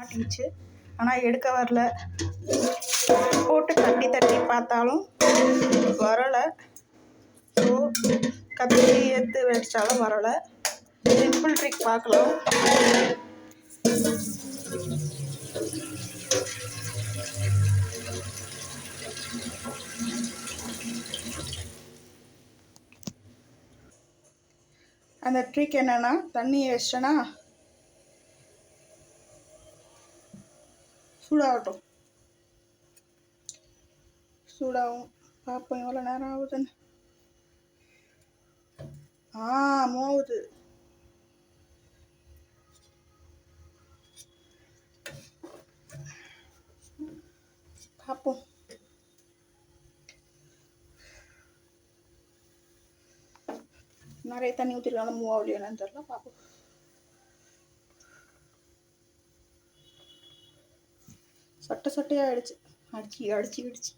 மாட்டிச்சு ஆனால் எடுக்க வரல. போட்டு தட்டி தட்டி பார்த்தாலும் வரலை. ஸோ கத்தி எடுத்து வச்சாலும் வரலை. சிம்பிள் ட்ரிக் பார்க்கலாம். அந்த ட்ரிக் என்னென்னா தண்ணியை வச்சேன்னா சூடாகட்டும் சூடாகும் பார்ப்போம் எவ்வளோ நேரம் ஆகுதுன்னு ஆ மோவுது பார்ப்போம் நிறைய தண்ணி ஊற்றிருக்காங்க மூவ் ஆகலையா என்னன்னு தெரியல பார்ப்போம் സൊട്ട സൊട്ടയായി അടിച്ച് അടിച്ച് അടിച്ച് പിടിച്ച്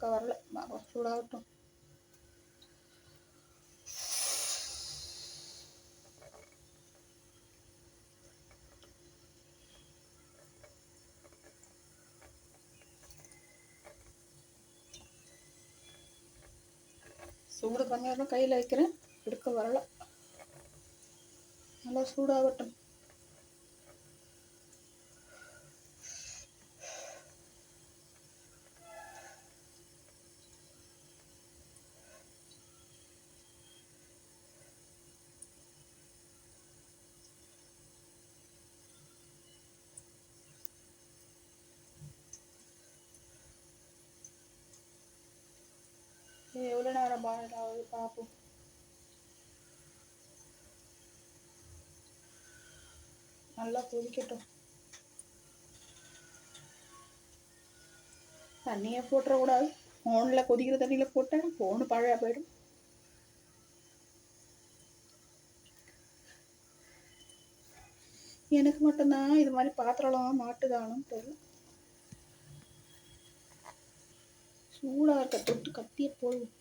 കവറിൽ കുറച്ചുകൂടാകട്ടും சூடு கம்மியாக கையில் வைக்கிறேன். எடுக்க வரலை. நல்லா சூடாகட்டும் இது எவ்வளோ பார்ப்போம் நல்லா கொதிக்கட்டும் தண்ணியை போட்டுறக்கூடாது. ஃபோனில் கொதிக்கிற தண்ணியில் போட்டேன் ஃபோனு பழைய போயிடும். எனக்கு மட்டும்தான் இது மாதிரி பாத்திரம்லாம் மாட்டுதானும் தெரியல. சூடாக இருக்க தொட்டு கத்தியை போடுவோம்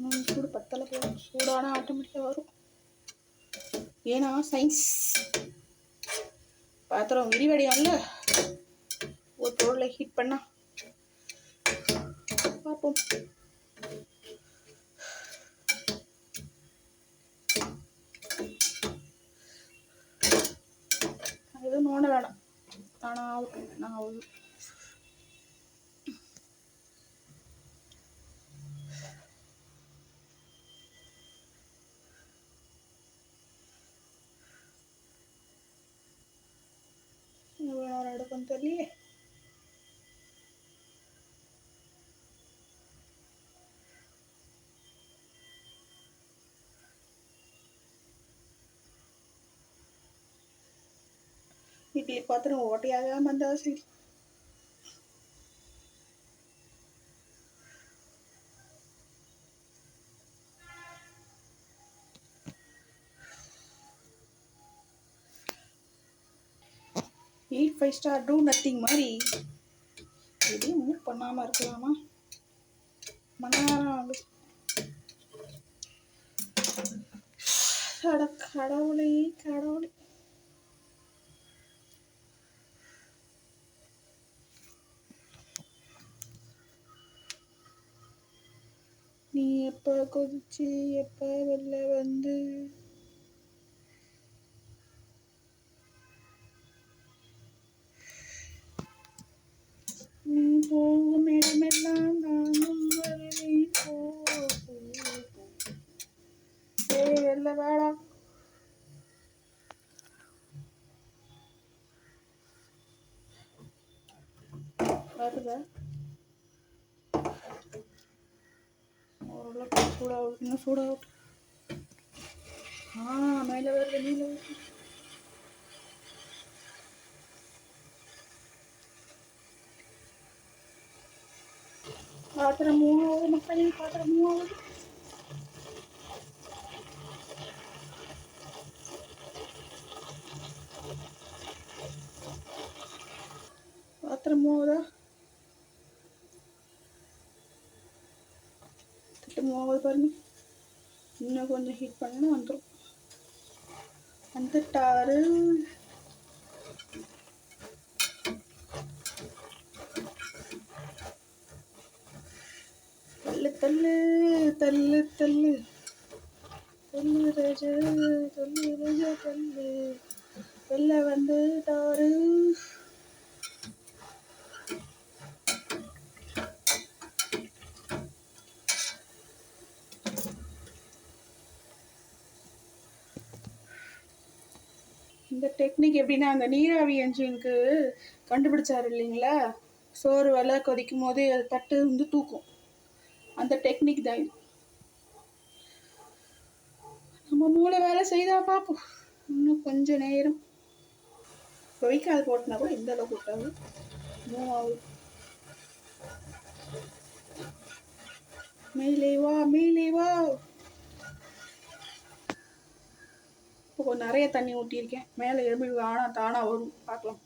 இன்னும் சூடு பத்தலை போடும் சூடான ஆட்டோமேட்டிக்காக வரும். ஏன்னா சயின்ஸ் பாத்திரம் விரிவடையாம்ல. ஒரு பொருளை ஹீட் பண்ணா. பார்ப்போம். எதுவும் நோண்ட வேணாம் தானா ஆகட்டும் நான் ஆகுது இட்லி பாத்திரம் ஓட்டையாகாம இருந்தா சரி eat five star do nothing மாதிரி எதையும் மூவ் பண்ணாமல் இருக்கலாமா மணி நேரம் ஆகுது கடவுளே கடவுளே நீ எப்போ கொதிச்சு எப்போ வெளில வந்து? நீ போகும் இடமெல்லாம் நானும் வருவேன் போ, போ, போ. வெளில வேடா வருதா ஓரளவுக்கு சூடாக இன்னும் சூடாகட்டும் ஆ மேலே வருது மேலே வருது பாத்திரம் மூவாவது மக்களே பாத்திரம் மூவாவது பாத்திரம் மூவாவதா ஹீட் பாருங்க. இன்னும் கொஞ்சம் ஹீட் பண்ணணும் வந்துடும் வந்துட்டாரு. தள்ளு தள்ளு தள்ளு தள்ளு. தள்ளு ராஜா தள்ளு ராஜா தள்ளு. வெளில வந்துட்டாரு இந்த டெக்னிக் எப்படின்னா அந்த நீராவி என்ஜினுக்கு கண்டுபிடிச்சார் இல்லைங்களா? சோறு வலை கொதிக்கும் போது அது தட்டு வந்து தூக்கும். அந்த டெக்னிக் தான் இது. நம்ம மூளை வேலை செய்தா பார்ப்போம். இன்னும் கொஞ்ச நேரம். கொதிக்காது போட்டினா கூட இந்த அளவுக்கு விட்டாது மூவ் ஆகும் மேலே வா மேலே வா. கொஞ்சம் நிறைய தண்ணி ஊற்றியிருக்கேன் மேலே எறும்பு ஆனால் தானாக வரும். பார்க்கலாம்.